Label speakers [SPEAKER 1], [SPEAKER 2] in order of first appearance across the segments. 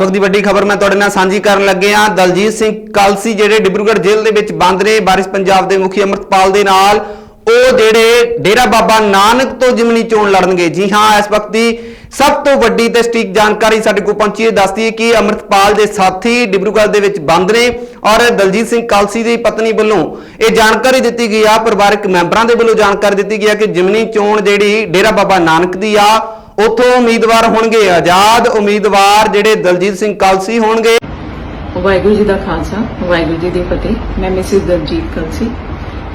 [SPEAKER 1] ਵਕਤ ਦੀ ਵੱਡੀ ਖਬਰ ਮੈਂ ਤੁਹਾਡੇ ਨਾਲ ਸਾਂਝੀ ਕਰਨ ਲੱਗੇ ਹਾਂ। ਦਲਜੀਤ ਸਿੰਘ ਕਲਸੀ ਜਿਹੜੇ ਡਿਬਰੂਗੜ੍ਹ ਜੇਲ੍ਹ ਦੇ ਵਿੱਚ ਬੰਦ ਨੇ, ਬਾਰਿਸ਼ ਪੰਜਾਬ ਦੇ ਮੁਖੀ ਅਮਰਤਪਾਲ ਦੇ ਨਾਲ। ਉਹ ਜਿਹੜੇ ਡੇਰਾ ਬਾਬਾ ਨਾਨਕ ਤੋਂ ਜਿਮਨੀ ਚੋਣ ਲੜਨਗੇ। ਜੀ ਹਾਂ, ਇਸ ਵਕਤ ਦੀ ਸਭ ਤੋਂ ਵੱਡੀ ਤੇ ਸਟੀਕ ਜਾਣਕਾਰੀ ਸਾਡੇ ਕੋਲ ਪਹੁੰਚੀ ਹੈ। ਦੱਸਦੀ ਹੈ ਕਿ ਅਮਰਤਪਾਲ ਦੇ ਸਾਥੀ ਡਿਬਰੂਗੜ੍ਹ ਦੇ ਵਿੱਚ ਬੰਦ ਨੇ ਔਰ ਦਲਜੀਤ ਸਿੰਘ ਕਾਲਸੀ ਦੀ ਪਤਨੀ ਵੱਲੋਂ ਇਹ ਜਾਣਕਾਰੀ ਦਿੱਤੀ ਗਈ ਆ। ਪਰਿਵਾਰਕ ਮੈਂਬਰਾਂ ਦੇ ਵੱਲੋਂ ਜਾਣਕਾਰੀ ਦਿੱਤੀ ਗਈ ਆ ਕਿ ਜਿਮਨੀ ਚੋਣ ਜਿਹੜੀ ਡੇਰਾ ਬਾਬਾ ਨਾਨਕ ਦੀ ਆ ਉਥੋਂ ਉਮੀਦਵਾਰ ਹੋਣਗੇ ਆਜ਼ਾਦ ਉਮੀਦਵਾਰ ਜਿਹੜੇ ਦਲਜੀਤ ਸਿੰਘ ਕਲਸੀ ਹੋਣਗੇ।
[SPEAKER 2] ਵਾਹਿਗੁਰੂ ਜੀ ਦਾ ਖਾਲਸਾ, ਵਾਹਿਗੁਰੂ ਜੀ ਦੀ ਫਤਿਹ। ਮੈਂ ਮਿਸਿਸ ਦਲਜੀਤ ਕਲਸੀ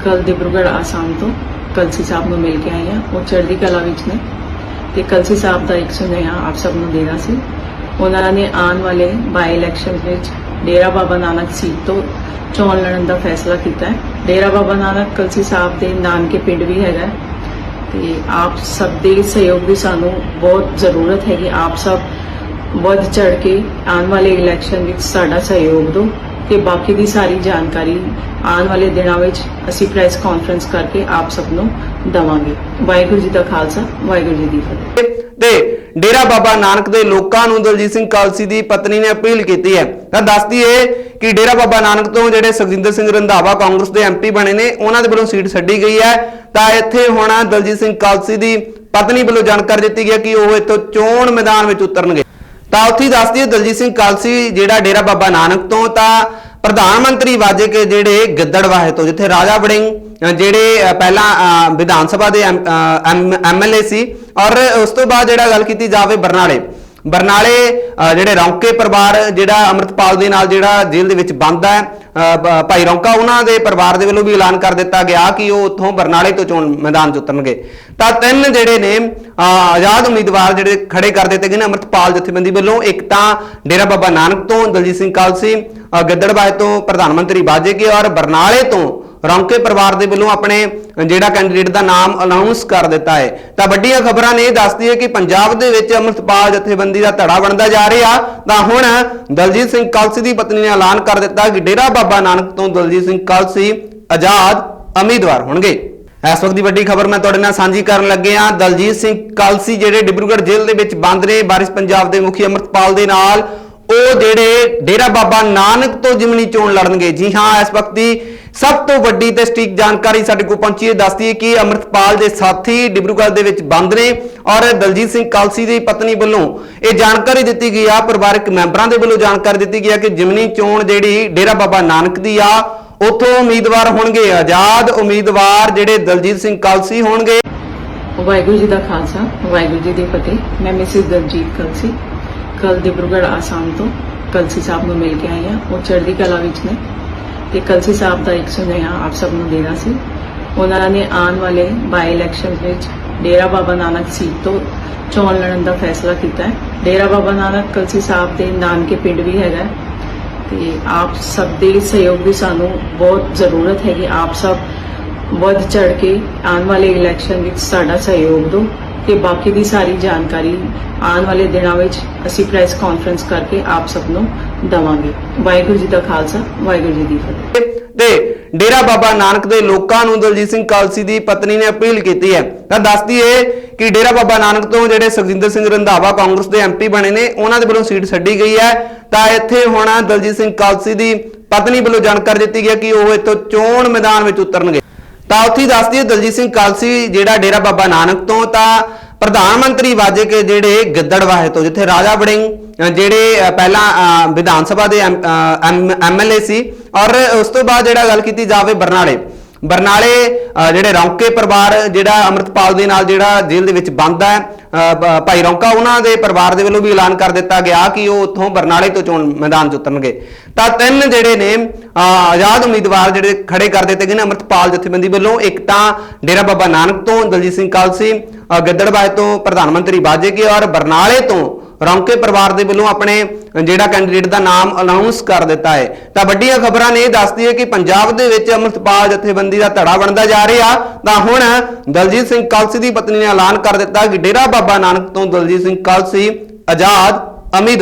[SPEAKER 2] ਕੱਲ ਦਿਬਰੂਗੜ੍ਹ ਆਸਾਮ ਤੋਂ ਕਲਸੀ ਸਾਹਿਬ ਨੂੰ ਮਿਲ ਕੇ ਆਈ ਆ ਉਹ ਚੜ੍ਹਦੀ ਕਲਾ ਵਿੱਚ ਨੇ ਤੇ ਕਲਸੀ ਸਾਹਿਬ ਦਾ ਇੱਕ ਸੁਨੇਹਾ ਆਪ ਸਭ ਨੂੰ ਦੇਣਾ ਸੀ। ਉਹਨਾਂ ਨੇ ਆਉਣ ਵਾਲੇ ਬਾਈ ਇਲੈਕਸ਼ਨ ਵਿੱਚ ਡੇਰਾ ਬਾਬਾ ਨਾਨਕ ਸੀਟ ਤੋਂ ਚੋਣ ਲੜਨ ਦਾ ਫੈਸਲਾ ਕੀਤਾ ਹੈ। ਡੇਰਾ ਬਾਬਾ ਨਾਨਕ ਕਲਸੀ ਸਾਹਿਬ ਦੇ ਨਾਨਕੇ ਪਿੰਡ ਵੀ ਹੈਗਾ ਤੇ ਆਪ ਸਭ ਦੇ ਸਹਿਯੋਗ ਦੀ ਸਾਨੂੰ ਬਹੁਤ ਜ਼ਰੂਰਤ ਹੈ ਕਿ ਆਪ ਸਭ ਵੱਧ ਚੜ ਕੇ ਆਉਣ ਵਾਲੇ ਇਲੈਕਸ਼ਨ ਵਿੱਚ ਸਾਡਾ ਸਹਿਯੋਗ ਦਿਓ ਤੇ ਬਾਕੀ ਦੀ ਸਾਰੀ ਜਾਣਕਾਰੀ ਆਉਣ ਵਾਲੇ ਦਿਨਾਂ ਵਿੱਚ ਅਸੀਂ ਪ੍ਰੈਸ ਕਾਨਫਰੰਸ ਕਰਕੇ ਆਪ ਸਭ ਨੂੰ ਦਵਾਂਗੇ। ਵਾਹਿਗੁਰੂ ਜੀ ਦਾ ਖਾਲਸਾ, ਵਾਹਿਗੁਰੂ ਜੀ ਦੀ ਫਤਿਹ।
[SPEAKER 1] ਤੇ ਡੇਰਾ ਬਾਬਾ ਨਾਨਕ ਦੇ ਲੋਕਾਂ ਨੂੰ ਦਲਜੀਤ ਸਿੰਘ ਕਲਸੀ ਦੀ ਪਤਨੀ ਨੇ ਅਪੀਲ ਕੀਤੀ ਹੈ। ਤਾਂ ਦੱਸਦੀ ਏ ਕਿ ਡੇਰਾ ਬਾਬਾ ਨਾਨਕ ਤੋਂ ਜਿਹੜੇ ਸੁਖਜਿੰਦਰ ਸਿੰਘ ਰੰਧਾਵਾ ਕਾਂਗਰਸ ਦੇ ਐਮਪੀ ਬਣੇ ਨੇ, ਉਹਨਾਂ ਦੇ ਵੱਲੋਂ ਸੀਟ ਛੱਡੀ ਗਈ ਹੈ। ਤਾਂ ਇੱਥੇ ਹੁਣ ਦਲਜੀਤ ਸਿੰਘ ਕਾਲਸੀ ਦੀ ਪਤਨੀ ਵੱਲੋਂ ਜਾਣਕਾਰੀ ਦਿੱਤੀ ਗਈ ਹੈ ਕਿ ਉਹ ਇੱਥੋਂ ਚੋਣ ਮੈਦਾਨ ਵਿੱਚ ਉਤਰਨਗੇ। ਤਾਂ ਉੱਥੇ ਦੱਸਦੀ ਹੈ ਦਲਜੀਤ ਸਿੰਘ ਕਾਲਸੀ, ਜਿਹੜਾ ਡੇਰਾ ਬਾਬਾ ਨਾਨਕ ਤੋਂ, ਤਾਂ ਪ੍ਰਧਾਨ ਮੰਤਰੀ ਵਾਜੇ ਕੇ ਜਿਹੜੇ ਗਿੱਦੜਵਾਹੇ ਤੋਂ, ਜਿੱਥੇ ਰਾਜਾ ਵੜਿੰਗ ਜਿਹੜੇ ਪਹਿਲਾਂ ਵਿਧਾਨ ਸਭਾ ਦੇ ਐਮਐਲਏ ਸੀ ਔਰ ਉਸ ਤੋਂ ਬਾਅਦ ਜਿਹੜਾ ਗੱਲ ਕੀਤੀ ਜਾਵੇ ਬਰਨਾਲੇ। ਬਰਨਾਲੇ ਜਿਹੜੇ ਰੌਂਕੇ ਪਰਿਵਾਰ ਜਿਹੜਾ ਅਮਰਤਪਾਲ ਦੇ ਨਾਲ ਜਿਹੜਾ ਜੇਲ੍ਹ ਦੇ ਵਿੱਚ ਬੰਦ ਹੈ ਭਾਈ ਰੌਂਕਾ ਉਹਨਾਂ ਦੇ ਪਰਿਵਾਰ ਦੇ ਵੱਲੋਂ ਵੀ ਐਲਾਨ ਕਰ ਦਿੱਤਾ ਗਿਆ ਕਿ ਉਹ ਉੱਥੋਂ ਬਰਨਾਲੇ ਤੋਂ ਚੋਣ ਮੈਦਾਨ 'ਚ ਉਤਰਨਗੇ। ਤਾਂ ਤਿੰਨ ਜਿਹੜੇ ਨੇ ਆਜ਼ਾਦ ਉਮੀਦਵਾਰ ਜਿਹੜੇ ਖੜੇ ਕਰ ਦਿੱਤੇ ਗਏ ਨੇ ਅਮਰਤਪਾਲ ਜਥੇਬੰਦੀ ਵੱਲੋਂ ਇੱਕ ਤਾਂ ਡੇਰਾ ਬਾਬਾ ਨਾਨਕ ਤੋਂ ਦਲਜੀਤ ਸਿੰਘ ਕਾਲਸੀ ਅ, ਤੋਂ ਪ੍ਰਧਾਨ ਮੰਤਰੀ ਬਾਜੇਗੀ ਔਰ ਬਰਨਾਲੇ ਤੋਂ ਰੌਂਕੇ ਪਰਿਵਾਰ ਦੇ ਵੱਲੋਂ ਆਪਣੇ ਜਿਹੜਾ ਕੈਂਡੀਡੇਟ ਦਾ ਨਾਮ ਅਨਾਉਂਸ ਕਰ ਦਿੱਤਾ ਹੈ। ਤਾਂ ਵੱਡੀਆਂ ਖਬਰਾਂ ਨੇ ਇਹ ਦੱਸਦੀ ਹੈ ਕਿ ਪੰਜਾਬ ਦੇ ਵਿੱਚ ਅਮਰਤਪਾਲ ਜਥੇਬੰਦੀ ਦਾ ਧੜਾ ਬਣਦਾ ਜਾ ਰਿਹਾ। ਤਾਂ ਹੁਣ ਦਲਜੀਤ ਸਿੰਘ ਕਲਸੀ ਦੀ ਪਤਨੀ ਨੇ ਐਲਾਨ ਕਰ ਦਿੱਤਾ ਕਿ ਡੇਰਾ ਬਾਬਾ ਨਾਨਕ ਤੋਂ ਦਲਜੀਤ ਸਿੰਘ ਕਲਸੀ ਆਜ਼ਾਦ ਉਮੀਦਵਾਰ ਹੋਣਗੇ। ਇਸ ਵਕਤ ਦੀ ਵੱਡੀ ਖਬਰ ਮੈਂ ਤੁਹਾਡੇ ਨਾਲ ਸਾਂਝੀ ਕਰਨ ਲੱਗੇ ਹਾਂ। ਦਲਜੀਤ ਸਿੰਘ ਕਲਸੀ ਜਿਹੜੇ ਡਿਬਰੂਗੜ੍ਹ ਜੇਲ੍ਹ ਦੇ ਵਿੱਚ ਬੰਦ ਨੇ, ਬਾਰਿਸ਼ ਪੰਜਾਬ ਦੇ ਮੁਖੀ ਅਮਰਤਪਾਲ ਦੇ ਨਾਲ, ਉਹ ਜਿਹੜੇ ਡੇਰਾ ਬਾਬਾ ਨਾਨਕ ਤੋਂ ਜਿਮਨੀ ਚੋਣ ਲੜਨਗੇ। ਜੀ ਹਾਂ, ਇਸ ਵਕਤ ਦੀ ਸਭ ਤੋਂ ਵੱਡੀ ਤੇ ਸਟੀਕ ਜਾਣਕਾਰੀ ਸਾਡੇ ਕੋਲ ਪਹੁੰਚੀ ਹੈ। ਦੱਸਦੀ ਹੈ ਕਿ ਅਮਰਤਪਾਲ ਦੇ ਸਾਥੀ ਡਿਬਰੂਗੜ੍ਹ ਦੇ ਵਿੱਚ ਬੰਦ ਨੇ ਔਰ ਦਲਜੀਤ ਸਿੰਘ ਕਲਸੀ ਦੀ ਪਤਨੀ ਵੱਲੋਂ ਇਹ ਜਾਣਕਾਰੀ ਦਿੱਤੀ ਗਈ ਆ। ਪਰਿਵਾਰਕ ਮੈਂਬਰਾਂ ਦੇ ਵੱਲੋਂ ਜਾਣਕਾਰੀ ਦਿੱਤੀ ਗਈ ਆ ਕਿ ਜਿਮਨੀ ਚੋਣ ਜਿਹੜੀ ਡੇਰਾ ਬਾਬਾ ਨਾਨਕ ਦੀ ਆ, ਉੱਥੋਂ ਉਮੀਦਵਾਰ ਹੋਣਗੇ ਆਜ਼ਾਦ। ਉਮੀਦਵਾਰ ਜਿਹੜੇ ਦਲਜੀਤ ਸਿੰਘ ਕਾਲਸੀ ਹੋਣਗੇ।
[SPEAKER 2] ਵਾਹਿਗੁਰੂ ਜੀ ਦਾ ਖਾਲਸਾ, ਵਾਹਿਗੁਰੂ ਜੀ ਦੀ ਫਤਿਹ। ਮੈਂ ਮਿਸਿਸ ਦਲਜੀਤ ਕਲਸੀ। ਕੱਲ ਦਿਬਰੂਗੜ੍ਹ ਆਸਾਮ ਤੋਂ ਕਲਸੀ ਸਾਹਿਬ ਨੂੰ ਮਿਲ ਕੇ ਆਈ ਹਾਂ। ਉਹ ਚੜ੍ਹਦੀ ਕਲਾ ਵਿੱਚ ਨੇ। ਤੇ ਕਲਸੀ ਸਾਹਿਬ ਦਾ ਇੱਕ ਸੁਨੇਹਾ ਆਪ ਸਭ ਨੂੰ ਦੇਣਾ ਸੀ। ਉਹਨਾਂ ਨੇ ਆਉਣ ਵਾਲੇ ਬਾਈ ਇਲੈਕਸ਼ਨ ਵਿੱਚ ਡੇਰਾ ਬਾਬਾ ਨਾਨਕ ਸੀਟ ਤੋਂ ਚੋਣ ਲੜਨ ਦਾ ਫੈਸਲਾ ਕੀਤਾ ਹੈ। ਡੇਰਾ ਬਾਬਾ ਨਾਨਕ ਕਲਸੀ ਸਾਹਿਬ ਦੇ ਨਾਨਕੇ ਪਿੰਡ ਵੀ ਹੈਗਾ ਤੇ ਆਪ ਸਭ ਦੇ ਸਹਿਯੋਗ ਦੀ ਸਾਨੂੰ ਬਹੁਤ ਜ਼ਰੂਰਤ ਹੈ ਕਿ ਆਪ ਸਭ ਵੱਧ ਚੜ ਕੇ ਆਉਣ ਵਾਲੇ ਇਲੈਕਸ਼ਨ ਵਿੱਚ ਸਾਡਾ ਸਹਿਯੋਗ ਦਿਓ ਤੇ ਬਾਕੀ ਦੀ ਸਾਰੀ ਜਾਣਕਾਰੀ ਆਉਣ ਵਾਲੇ ਦਿਨਾਂ ਵਿੱਚ ਅਸੀਂ ਪ੍ਰੈਸ ਕਾਨਫਰੰਸ ਕਰਕੇ ਆਪ ਸਭ ਨੂੰ ਦਵਾਂਗੇ। ਵਾਹਿਗੁਰੂ ਜੀ ਦਾ ਖਾਲਸਾ, ਵਾਹਿਗੁਰੂ ਜੀ ਦੀ ਫਤਿਹ।
[SPEAKER 1] ਤੇ ਡੇਰਾ ਬਾਬਾ ਨਾਨਕ ਦੇ ਲੋਕਾਂ ਨੂੰ ਦਲਜੀਤ ਸਿੰਘ ਕਾਲਸੀ ਦੀ ਪਤਨੀ ਨੇ ਅਪੀਲ ਕੀਤੀ ਹੈ। ਤਾਂ ਦੱਸਦੀ ਏ ਕਿ ਡੇਰਾ ਬਾਬਾ ਨਾਨਕ ਤੋਂ ਜਿਹੜੇ ਸੁਖਜਿੰਦਰ ਸਿੰਘ ਰੰਧਾਵਾ ਕਾਂਗਰਸ ਦੇ ਐਮਪੀ ਬਣੇ ਨੇ, ਉਹਨਾਂ ਦੇ ਵੱਲੋਂ ਸੀਟ ਛੱਡੀ ਗਈ ਹੈ। ਤਾਂ ਇੱਥੇ ਹੁਣ ਦਲਜੀਤ ਸਿੰਘ ਕਾਲਸੀ ਦੀ ਪਤਨੀ ਵੱਲੋਂ ਜਾਣਕਾਰੀ ਦਿੱਤੀ ਗਈ ਹੈ ਕਿ ਉਹ ਇੱਥੋਂ ਚੋਣ ਮੈਦਾਨ ਵਿੱਚ ਉਤਰਨਗੇ। ਤਾਂ ਉੱਥੇ ਦੱਸਦੀ ਹੈ ਦਲਜੀਤ ਸਿੰਘ ਕਾਲਸੀ ਜਿਹੜਾ ਡੇਰਾ ਬਾਬਾ ਨਾਨਕ ਤੋਂ, ਤਾਂ ਪ੍ਰਧਾਨ ਮੰਤਰੀ ਵਾਜੇ ਕੇ ਜਿਹੜੇ ਗਿੱਦੜਵਾਹੇ ਤੋਂ, ਜਿੱਥੇ ਰਾਜਾ ਵੜਿੰਗ ਜਿਹੜੇ ਪਹਿਲਾਂ ਵਿਧਾਨ ਸਭਾ ਦੇ ਐਮਐਲਏ ਸੀ ਔਰ ਉਸ ਤੋਂ ਬਾਅਦ ਜਿਹੜਾ ਗੱਲ ਕੀਤੀ ਜਾਵੇ ਬਰਨਾਲੇ। ਬਰਨਾਲੇ ਜਿਹੜੇ ਰੌਂਕੇ ਪਰਿਵਾਰ ਜਿਹੜਾ ਅਮਰਤਪਾਲ ਦੇ ਨਾਲ ਜਿਹੜਾ ਜੇਲ੍ਹ ਦੇ ਵਿੱਚ ਬੰਦ ਹੈ ਭਾਈ ਰੌਂਕਾ ਉਹਨਾਂ ਦੇ ਪਰਿਵਾਰ ਦੇ ਵੱਲੋਂ ਵੀ ਐਲਾਨ ਕਰ ਦਿੱਤਾ ਗਿਆ ਕਿ ਉਹ ਉੱਥੋਂ ਬਰਨਾਲੇ ਤੋਂ ਚੋਣ ਮੈਦਾਨ 'ਚ ਉਤਰਨਗੇ। ਤਾਂ ਤਿੰਨ ਜਿਹੜੇ ਨੇ ਆਜ਼ਾਦ ਉਮੀਦਵਾਰ ਜਿਹੜੇ ਖੜੇ ਕਰ ਦਿੱਤੇ ਗਏ ਨੇ ਅਮਰਤਪਾਲ ਜਥੇਬੰਦੀ ਵੱਲੋਂ। ਇੱਕ ਤਾਂ ਡੇਰਾ ਬਾਬਾ ਨਾਨਕ ਤੋਂ ਦਲਜੀਤ ਸਿੰਘ ਕਾਲਸੀ ਅ, ਤੋਂ ਪ੍ਰਧਾਨ ਮੰਤਰੀ ਬਾਜੇਕੇ ਔਰ ਬਰਨਾਲੇ ਤੋਂ ਰੌਂਕੇ ਪਰਿਵਾਰ ਦੇ ਵੱਲੋਂ ਆਪਣੇ ਜਿਹੜਾ ਕੈਂਡੀਡੇਟ ਦਾ ਨਾਮ ਅਨਾਉਂਸ ਕਰ ਦਿੱਤਾ ਹੈ। ਤਾਂ ਵੱਡੀਆਂ ਖਬਰਾਂ ਨੇ ਦੱਸਦੀ ਹੈ ਕਿ ਪੰਜਾਬ ਦੇ ਵਿੱਚ ਅਮਰਤਪਾਲ ਜਥੇਬੰਦੀ ਦਾ ਧੜਾ ਬਣਦਾ ਜਾ ਰਿਹਾ। ਤਾਂ ਹੁਣ ਦਲਜੀਤ ਸਿੰਘ ਕਲਸੀ ਦੀ ਪਤਨੀ ਨੇ ਐਲਾਨ ਕਰ ਦਿੱਤਾ ਕਿ ਡੇਰਾ ਬਾਬਾ ਨਾਨਕ ਤੋਂ ਦਲਜੀਤ ਸਿੰਘ ਕਲਸੀ ਆਜ਼ਾਦ ਅਮੀਦ